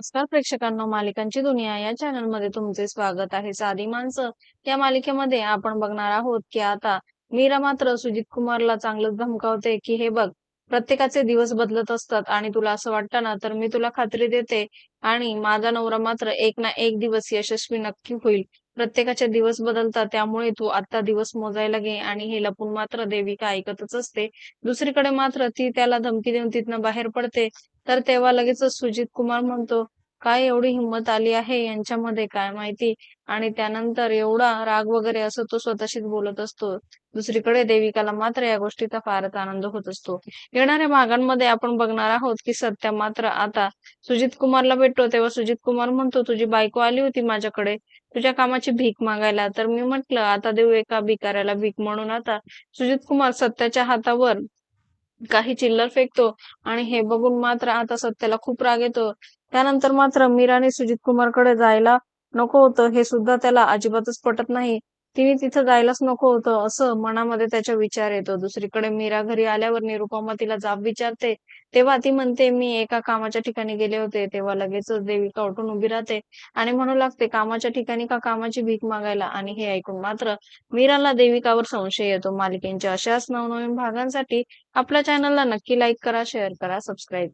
नमस्कार प्रेक्षकांना मालिकांची दुनिया या चॅनलमध्ये तुमचे स्वागत आहे. साधी माणसं या मालिकेमध्ये आपण बघणार आहोत की आता मीरा मात्र सुजित कुमारला चांगलंच धमकावते की हे बघ प्रत्येकाचे दिवस बदलत असतात आणि तुला असं वाटतं ना तर मी तुला खात्री देते आणि माझा नवरा मात्र एक ना एक दिवस यशस्वी नक्की होईल. प्रत्येकाचे दिवस बदलतात त्यामुळे तू आता दिवस मोजायला घे आणि हे लपून मात्र देविका ऐकतच असते? दुसरीकडे मात्र ती त्याला धमकी देऊन तिथनं बाहेर पडते तर तेव्हा लगेच सुजित कुमार म्हणतो काय एवढी हिंमत आली आहे? यांच्यामध्ये काय माहिती? आणि त्यानंतर एवढा राग वगैरे असं तो स्वतःशीच बोलत असतो. दुसरीकडे देविकाला मात्र या गोष्टीचा फारच आनंद होत असतो. येणाऱ्या भागांमध्ये आपण बघणार आहोत की सत्या मात्र आता सुजित कुमारला भेटतो. तेव्हा सुजित कुमार म्हणतो तुझी बायको आली होती माझ्याकडे. तुझ्या कामाची भीक मागायला. तर मी म्हटलं आता देऊ एका भिकाऱ्याला भीक म्हणून. आता सुजित कुमार सत्याच्या हातावर काही चिल्लर फेकतो आणि हे बघून मात्र आता सत्याला खूप राग येतो. त्यानंतर मात्र मीराने सुजित कुमारकडे जायला नको होतं हे सुद्धा त्याला अजिबातच पटत नाही. तिने तिथं जायलाच नको होतं. असं मनामध्ये त्याच्या विचार येतो. दुसरीकडे मीरा घरी आल्यावर निरुपमा तिला जाब विचारते. तेव्हा ती म्हणते मी एका कामाच्या ठिकाणी गेले होते. तेव्हा लगेचच देविका उठून उभी राहते आणि म्हणू लागते कामाच्या ठिकाणी का कामाची भीक मागायला? आणि हे ऐकून मात्र मीराला देविकावर संशय येतो. मालिकेंच्या अशाच नवनवीन भागांसाठी आपल्या चॅनलला नक्की लाईक करा शेअर करा सबस्क्राईब